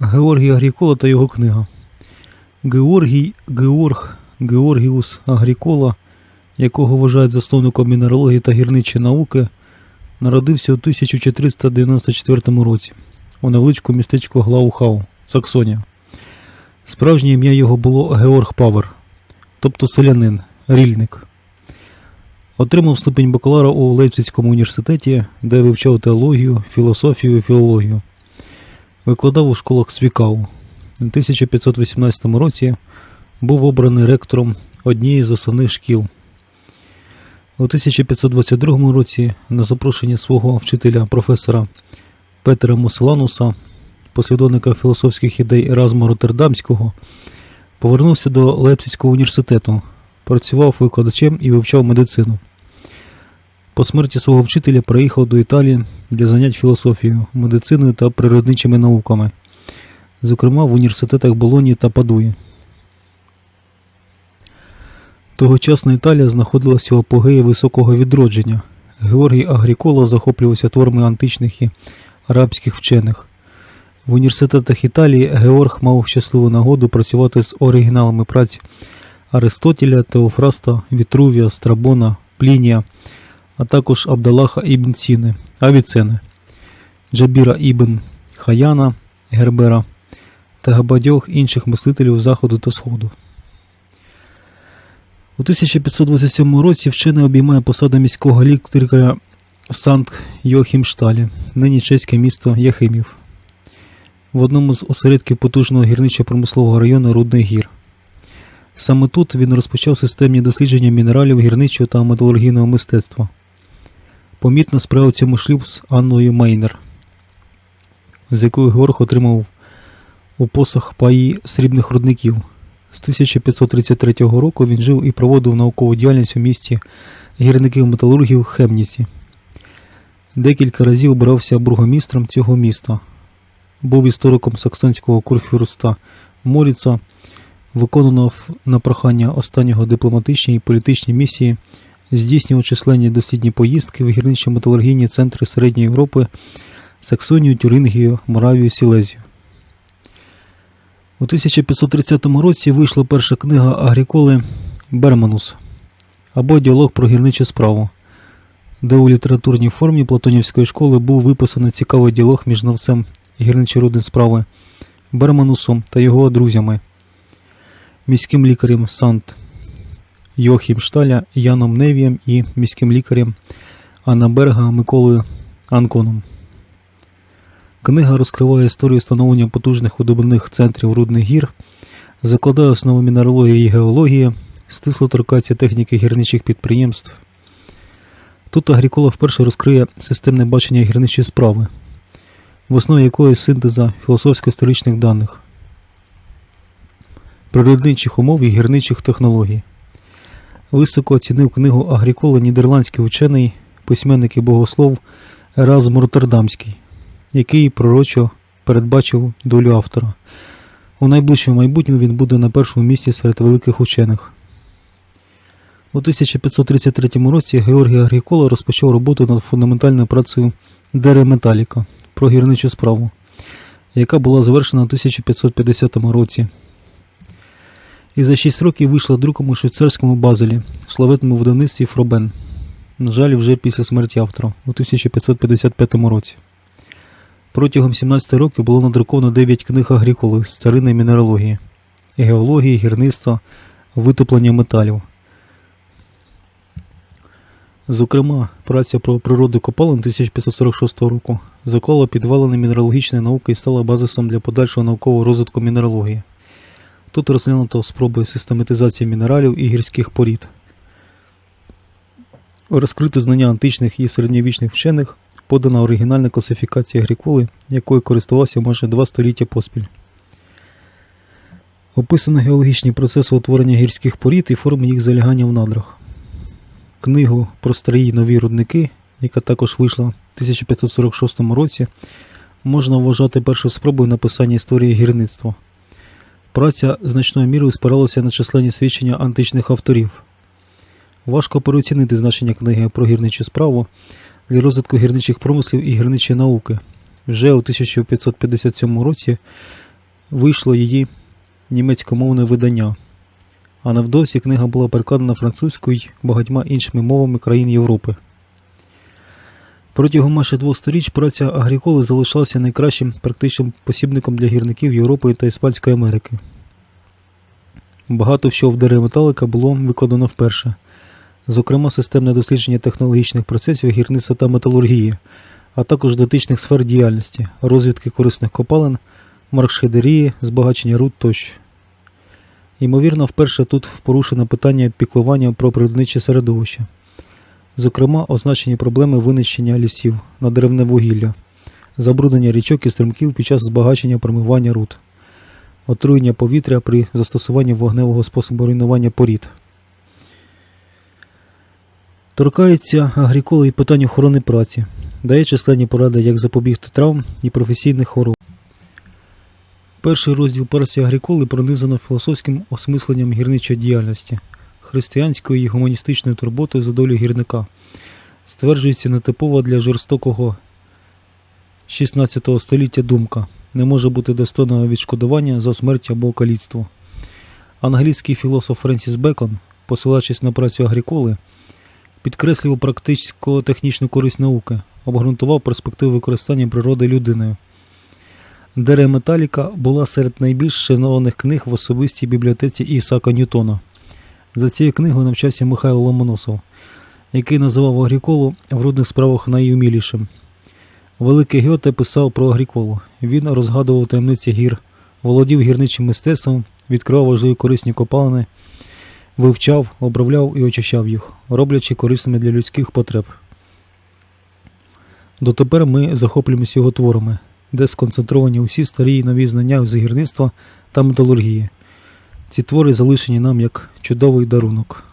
Георгій Агрікола та його книга. Георгій Георг Георгіус Агрікола, якого вважають засновником мінералогії та гірничої науки, народився у 1494 році у невеличкому містечку Глаухау, Саксонія. Справжнє ім'я його було Георг Павер, тобто селянин, рільник. Отримав ступінь бакалара у Лейпцизькому університеті, де вивчав теологію, філософію і філологію. Викладав у школах Свікау. У 1518 році був обраний ректором однієї з основних шкіл. У 1522 році на запрошення свого вчителя професора Петера Муселануса, послідовника філософських ідей Еразма Роттердамського, повернувся до Лейпцизького університету, працював викладачем і вивчав медицину. По смерті свого вчителя приїхав до Італії для занять філософією, медициною та природничими науками, зокрема в університетах Болоні та Падуї. Тогочасна Італія знаходилася у апогеї високого відродження. Георгій Агрікола захоплювався творами античних і арабських вчених. В університетах Італії Георг мав щасливу нагоду працювати з оригіналами праць Аристотеля, Теофраста, Вітрувія, Страбона, Плінія, а також Абдалаха ібн Сіни, Авіцени, Джабіра ібн Хаяна, Гербера та багатьох інших мислителів Заходу та Сходу. У 1527 році вчений обіймає посаду міського лікаря в Санкт Йохімшталі, нині чеське місто Яхимів, в одному з осередків потужного гірничо-промислового району Рудний Гір. Саме тут він розпочав системні дослідження мінералів гірничого та металургійного мистецтва. Помітно справив цьому шлюб з Анною Мейнер, з якою Георг отримав у посох паї срібних рудників. З 1533 року він жив і проводив наукову діяльність у місті гірників-металургів Хемніці. Декілька разів брався бургомістром цього міста. Був істориком саксонського курфюрста Моріца, виконував на прохання останнього дипломатичні і політичні місії, здійснював численні дослідні поїздки в гірничо-металургійні центри Середньої Європи, Саксонію, Тюрингію, Моравію, Сілезію. У 1530 році вийшла перша книга Агріколи Берманус або діалог про гірничу справу, де у літературній формі Платонівської школи був виписаний цікавий діалог між знавцем гірничорудної справи Берманусом та його друзями, міським лікарем Сант Йохім Шталя Яном Невієм і міським лікарем Аннаберга Миколою Анконом. Книга розкриває історію становлення потужних видобувних центрів рудних гір, закладає основу мінералогії і геології, стисло торкається техніки гірничих підприємств. Тут Агрікола вперше розкриє системне бачення гірничої справи, в основі якої синтеза філософсько-історичних даних, природничих умов і гірничих технологій. Високо оцінив книгу Агрікола нідерландський учений, письменник і богослов Еразм Роттердамський який пророчо передбачив долю автора. У найближчому майбутньому він буде на першому місці серед великих учених. У 1533 році Георгій Агрікола розпочав роботу над фундаментальною працею Дере Металіка про гірничу справу, яка була завершена у 1550 році. І за 6 років вийшла друком у швейцарському базелі в славетному видавництві Фробен. На жаль, вже після смерті автора у 1555 році. Протягом 17 років було надруковано 9 книг Агріколи з царини мінералогії, геології, гірництва, витоплення металів. Зокрема, праця про природу копалин 1546 року заклала підвалини мінералогічної науки і стала базисом для подальшого наукового розвитку мінералогії. Тут розглянуто спроби систематизації мінералів і гірських порід. Розкрите знання античних і середньовічних вчених подана оригінальна класифікація Агріколи, якою користувався майже два століття поспіль. Описано геологічні процеси утворення гірських порід і форми їх залягання в надрах. Книгу про старі нові рудники, яка також вийшла в 1546 році, можна вважати першою спробою написання історії гірництва. Праця значною мірою спиралася на численні свідчення античних авторів. Важко переоцінити значення книги про гірничу справу для розвитку гірничих промислів і гірничої науки. Вже у 1557 році вийшло її німецькомовне видання, а невдовзі книга була перекладена французькою й багатьма іншими мовами країн Європи. Протягом майже двох сторіч праця Агріколи залишалася найкращим практичним посібником для гірників Європи та Іспанської Америки. Багато що в дерев металика було викладено вперше, зокрема системне дослідження технологічних процесів гірництва та металургії, а також дотичних сфер діяльності, розвідки корисних копалин, маркшедерії, збагачення руд тощо. Ймовірно, вперше тут порушено питання піклування про природниче середовище, зокрема, означені проблеми винищення лісів на деревне вугілля, забруднення річок і стримків під час збагачення промивання руд, отруєння повітря при застосуванні вогневого способу руйнування порід. Торкається агріколи і питань охорони праці, дає численні поради, як запобігти травм і професійних хвороб. Перший розділ персії Агріколи пронизано філософським осмисленням гірничої діяльності, християнською і гуманістичною турботою за долю гірника, стверджується нетипова для жорстокого 16 століття думка не може бути достойного відшкодування за смерть або каліцтво. Англійський філософ Френсіс Бекон, посилаючись на працю Агріколи, підкреслював практично-технічну користь науки, обґрунтував перспективи використання природи людиною. Дере Металіка була серед найбільш шанованих книг в особистій бібліотеці Ісака Ньютона. За цією книгою навчався Михайло Ломоносов, який називав Агріколу в рудних справах найумілішим. Великий Гьоте писав про Агріколу. Він розгадував таємниці гір, володів гірничим мистецтвом, відкривав важливі корисні копалини, вивчав, обробляв і очищав їх, роблячи корисними для людських потреб. Дотепер ми захоплюємося його творами, де сконцентровані усі старі і нові знання з гірництва та металургії. Ці твори залишені нам як чудовий дарунок.